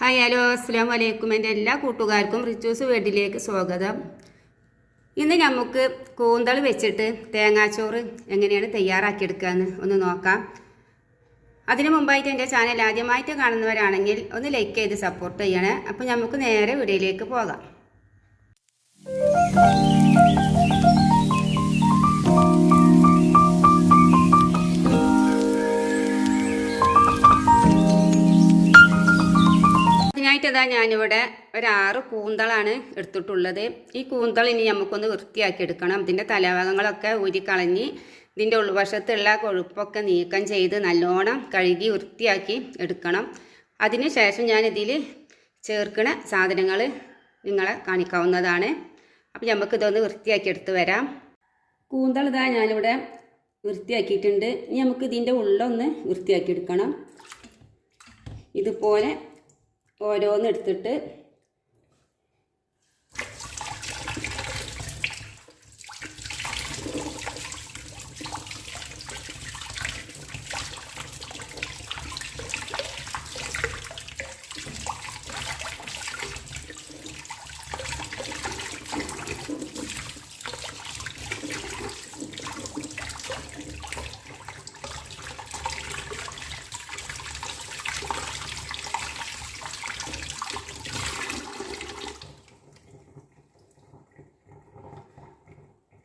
Hi hello അസ്സാം വലൈക്കും എന്റെ എല്ലാ കൂട്ടുകാർക്കും റിച്ചൂസ് വീട്ടിലേക്ക് സ്വാഗതം. ഇന്ന് നമുക്ക് കൂന്തൾ വെച്ചിട്ട് തേങ്ങാച്ചോറ് എങ്ങനെയാണ് തയ്യാറാക്കിയെടുക്കുകയെന്ന് ഒന്ന് നോക്കാം. അതിനു മുമ്പായിട്ട് എന്റെ ചാനൽ ആദ്യമായിട്ട് കാണുന്നവരാണെങ്കിൽ ഒന്ന് ലൈക്ക് ചെയ്ത് സപ്പോർട്ട് ചെയ്യണേ. അപ്പോൾ നമുക്ക് നേരെ വീഡിയോയിലേക്ക് പോകാം. അതിനായിട്ട് ഇതാ ഞാനിവിടെ ഒരാറ് കൂന്തളാണ് എടുത്തിട്ടുള്ളത്. ഈ കൂന്തൾ ഇനി നമുക്കൊന്ന് വൃത്തിയാക്കി എടുക്കണം ഇതിന്റെ തലഭാഗങ്ങളൊക്കെ ഊരിക്കളഞ്ഞ് ഇതിന്റെ ഉൾവശത്തുള്ള കൊഴുപ്പൊക്കെ നീക്കം ചെയ്ത് നല്ലോണം കഴുകി വൃത്തിയാക്കി എടുക്കണം. അതിന് ശേഷം ഞാനിതിൽ ചേർക്കണ സാധനങ്ങൾ നിങ്ങളെ കാണിക്കാവുന്നതാണ്. അപ്പം നമുക്കിതൊന്ന് വൃത്തിയാക്കി എടുത്ത് വരാം. കൂന്തൾ ഇതാ ഞാനിവിടെ വൃത്തിയാക്കിയിട്ടുണ്ട്. ഇനി നമുക്ക് ഇതിന്റെ ഉള്ളൊന്ന് വൃത്തിയാക്കി എടുക്കണം ഇതുപോലെ ഓരോന്ന്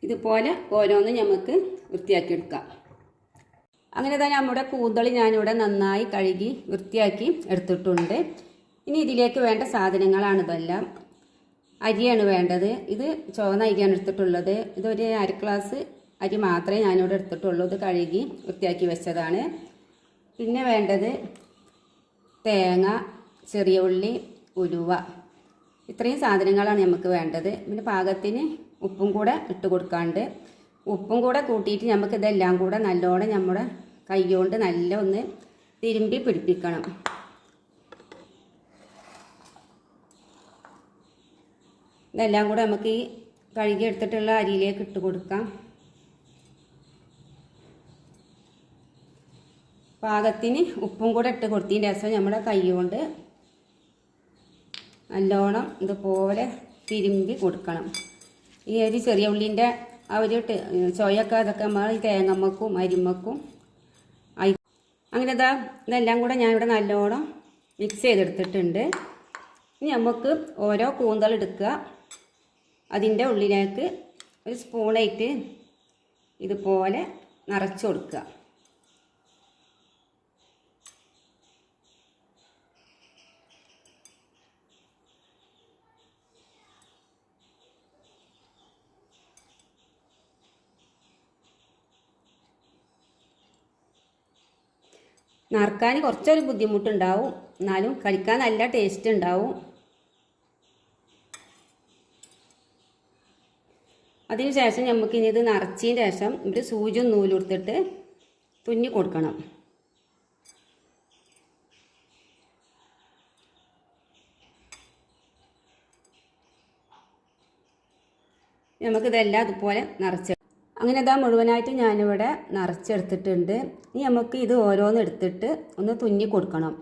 ഇതുപോലെ ഓരോന്ന് നമുക്ക് വൃത്തിയാക്കി എടുക്കാം അങ്ങനെ തന്നെ നമ്മുടെ കൂന്തളി ഞാനിവിടെ നന്നായി കഴുകി വൃത്തിയാക്കി എടുത്തിട്ടുണ്ട്. ഇനി ഇതിലേക്ക് വേണ്ട സാധനങ്ങളാണ് ഇതെല്ലാം. അരിയാണ് വേണ്ടത്. ഇത് ചുവന്ന അരിയാണ് എടുത്തിട്ടുള്ളത്. ഇതൊരു അര ഗ്ലാസ് അരി മാത്രമേ ഞാനിവിടെ എടുത്തിട്ടുള്ളൂ. ഇത് കഴുകി വൃത്തിയാക്കി വെച്ചതാണ്. പിന്നെ വേണ്ടത് തേങ്ങ ചെറിയ ഉള്ളി ഉലുവ. ഇത്രയും സാധനങ്ങളാണ് നമുക്ക് വേണ്ടത്. പിന്നെ പാകത്തിന് ഉപ്പും കൂടെ ഇട്ട് കൊടുക്കാണ്ട്. ഉപ്പും കൂടെ കൂട്ടിയിട്ട് നമുക്ക് ഇതെല്ലാം കൂടെ നല്ലോണം നമ്മുടെ കൈകൊണ്ട് നല്ല ഒന്ന് തിരുമ്പി പിടിപ്പിക്കണം. ഇതെല്ലാം കൂടെ നമുക്ക് ഈ കഴുകി എടുത്തിട്ടുള്ള അരിയിലേക്ക് ഇട്ട് കൊടുക്കാം. പാകത്തിന് ഉപ്പും കൂടെ ഇട്ട് കൊടുത്തതിന് ശേഷം നമ്മുടെ കൈകൊണ്ട് നല്ലോണം ഇതുപോലെ തിരുമ്പി കൊടുക്കണം. ഈ ഒരു ചെറിയ ഉള്ളിന്റെ ആ ഒരു ചൊയൊക്കെ അതൊക്കെ നമ്മൾ തേങ്ങമ്മക്കും അരിമക്കും ആയി അങ്ങനെ ഇതാ ഇതെല്ലാം കൂടെ ഞാനിവിടെ നല്ലോണം മിക്സ് ചെയ്തെടുത്തിട്ടുണ്ട്. ഇനി നമുക്ക് ഓരോ കൂന്തൽ എടുക്കുക. അതിന്റെ ഉള്ളിലേക്ക് ഒരു സ്പൂണായിട്ട് ഇതുപോലെ നിറച്ച് കൊടുക്കുക. നറുക്കാൻ കുറച്ചൊരു ബുദ്ധിമുട്ടുണ്ടാവും. എന്നാലും കഴിക്കാൻ നല്ല ടേസ്റ്റ് ഉണ്ടാവും. അതിനുശേഷം നമുക്ക് ഇനി ഇത് നിറച്ചതിന് ശേഷം ഒരു സൂചിയും നൂലെടുത്തിട്ട് തുന്നി കൊടുക്കണം. നമുക്കിതെല്ലാം അതുപോലെ നിറച്ച് അങ്ങനെ ഇതാ മുഴുവനായിട്ട് ഞാനിവിടെ നിറച്ചെടുത്തിട്ടുണ്ട്. ഇനി നമുക്ക് ഇത് ഓരോന്ന് എടുത്തിട്ട് ഒന്ന് തുന്നി കൊടുക്കണം.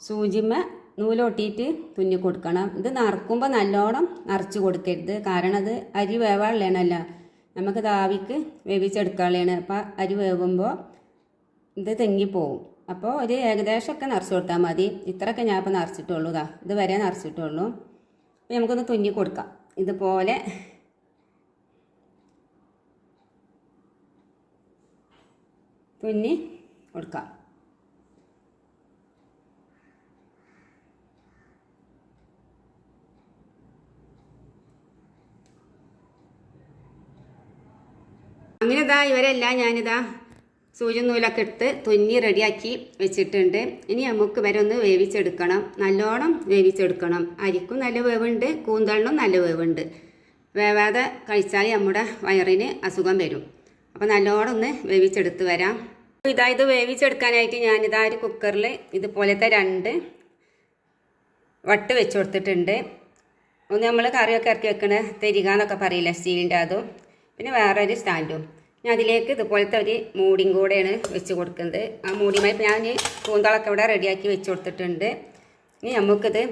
സൂചിമ നൂലൊട്ടിയിട്ട് തുന്നി കൊടുക്കണം. ഇത് നിറക്കുമ്പോൾ നല്ലോണം നിറച്ച് കൊടുക്കരുത്. കാരണം അത് അരി വേവാനുള്ളതാണല്ലോ. നമുക്ക് ദാവിക്ക് വേവിച്ചെടുക്കാനുള്ളതാണ്. അപ്പോൾ അരി വേവുമ്പോൾ ഇത് തെങ്ങിപ്പോവും. അപ്പോൾ ഒരു ഏകദേശമൊക്കെ നിറച്ച് കൊടുത്താൽ മതി. ഇത്രയൊക്കെ ഞാൻ ഇപ്പോൾ നിറച്ചിട്ടുള്ളൂ ഇതാ ഇത് വരെ നിറച്ചിട്ടുള്ളൂ. അപ്പോൾ നമുക്കൊന്ന് തുന്നി കൊടുക്കാം. ഇതുപോലെ തുന്നി കൊടുക്കാം. അങ്ങനെ ഇതാ ഇവരെല്ലാം ഞാനിതാ സൂചി നൂലൊക്കെ ഇട്ട് തുന്നി റെഡിയാക്കി വെച്ചിട്ടുണ്ട്. ഇനി നമുക്ക് ഇവരെ ഒന്ന് വേവിച്ചെടുക്കണം. നല്ലോണം വേവിച്ചെടുക്കണം. അരിക്കും നല്ല വേവുണ്ട് കൂന്തളിനും നല്ല വേവുണ്ട്. വേവാതെ കഴിച്ചാൽ നമ്മുടെ വയറിന് അസുഖം വരും. അപ്പോൾ നല്ലോണം ഒന്ന് വേവിച്ചെടുത്ത് വരാം. ഇതാ ഇത് വേവിച്ചെടുക്കാനായിട്ട് ഞാനിതാ ഒരു കുക്കറിൽ ഇതുപോലത്തെ രണ്ട് വട്ട് വെച്ച് കൊടുത്തിട്ടുണ്ട്. ഒന്ന് നമ്മൾ കറിയൊക്കെ ഇറക്കി വെക്കണ തരിക എന്നൊക്കെ പറയില്ല സ്റ്റീലിന്റെ അതും. പിന്നെ വേറൊരു സ്റ്റാൻഡും. ഞാൻ അതിലേക്ക് ഇതുപോലത്തെ ഒരു മൂടിയും കൂടെയാണ് വെച്ച് കൊടുക്കുന്നത്. ആ മൂടിയുമായി ഞാൻ കൂന്തളൊക്കെ ഇവിടെ റെഡിയാക്കി വെച്ച് കൊടുത്തിട്ടുണ്ട്. ഇനി നമുക്കിത്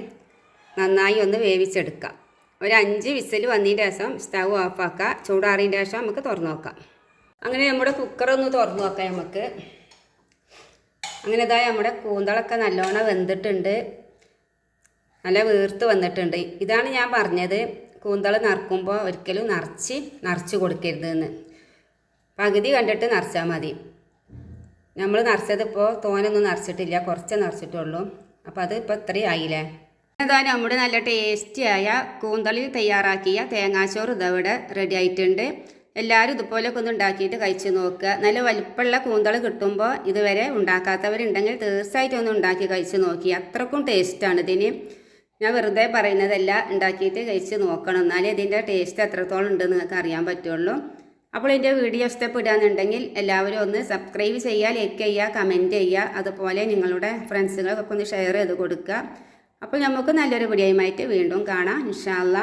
നന്നായി ഒന്ന് വേവിച്ചെടുക്കാം. ഒരു അഞ്ച് വിസിൽ വന്നതിന്റെ ശേഷം സ്റ്റൗ ഓഫാക്കുക ചൂടാറിയതിന്റെ ശേഷം നമുക്ക് തുറന്നു നോക്കാം. അങ്ങനെ നമ്മുടെ കുക്കറൊന്ന് തുറന്നു നോക്കാം നമുക്ക്. അങ്ങനെ ഇതായി നമ്മുടെ കൂന്തളൊക്കെ നല്ലോണം വെന്തിട്ടുണ്ട്. നല്ല വീർത്ത് വന്നിട്ടുണ്ട്. ഇതാണ് ഞാൻ പറഞ്ഞത് കൂന്തൾ നറുക്കുമ്പോൾ ഒരിക്കലും നിറച്ച് നിറച്ച് കൊടുക്കരുത് എന്ന് പകുതി കണ്ടിട്ട് നിറച്ചാൽ മതി. നമ്മൾ നിറച്ചതിപ്പോൾ തോനൊന്നും നിറച്ചിട്ടില്ല കുറച്ച് നിറച്ചിട്ടുള്ളൂ. അപ്പോൾ അത് ഇപ്പോൾ ഇത്രയും ആയില്ലേ? അതാ നമ്മുടെ നല്ല ടേസ്റ്റിയായ കൂന്തളിൽ തയ്യാറാക്കിയ തേങ്ങാച്ചോറ് ഇതവിടെ റെഡി ആയിട്ടുണ്ട്. എല്ലാവരും ഇതുപോലൊക്കെ ഒന്ന് ഉണ്ടാക്കിയിട്ട് കഴിച്ച് നോക്കുക. നല്ല വലിപ്പമുള്ള കൂന്തൾ കിട്ടുമ്പോൾ ഇതുവരെ ഉണ്ടാക്കാത്തവരുണ്ടെങ്കിൽ തീർച്ചയായിട്ടും ഒന്ന് ഉണ്ടാക്കി കഴിച്ച് നോക്കി. അത്രക്കും ടേസ്റ്റാണ് ഇതിന്. ഞാൻ വെറുതെ പറയുന്നതല്ല ഉണ്ടാക്കിയിട്ട് കഴിച്ച് നോക്കണം. എന്നാലേ ഇതിന്റെ ടേസ്റ്റ് എത്രത്തോളം ഉണ്ടെന്ന് നിങ്ങൾക്ക് അറിയാൻ പറ്റുള്ളൂ. അപ്പോൾ എന്റെ വീഡിയോ ഇഷ്ടപ്പെടുകയാണെന്നുണ്ടെങ്കിൽ എല്ലാവരും ഒന്ന് സബ്സ്ക്രൈബ് ചെയ്യുക ലൈക്ക് ചെയ്യുക കമന്റ് ചെയ്യുക. അതുപോലെ നിങ്ങളുടെ ഫ്രണ്ട്സുകൾക്കൊക്കെ ഒന്ന് ഷെയർ ചെയ്ത് കൊടുക്കുക. അപ്പോൾ നമുക്ക് നല്ലൊരു വീഡിയോയുമായിട്ട് വീണ്ടും കാണാം. ഇൻഷാല്ല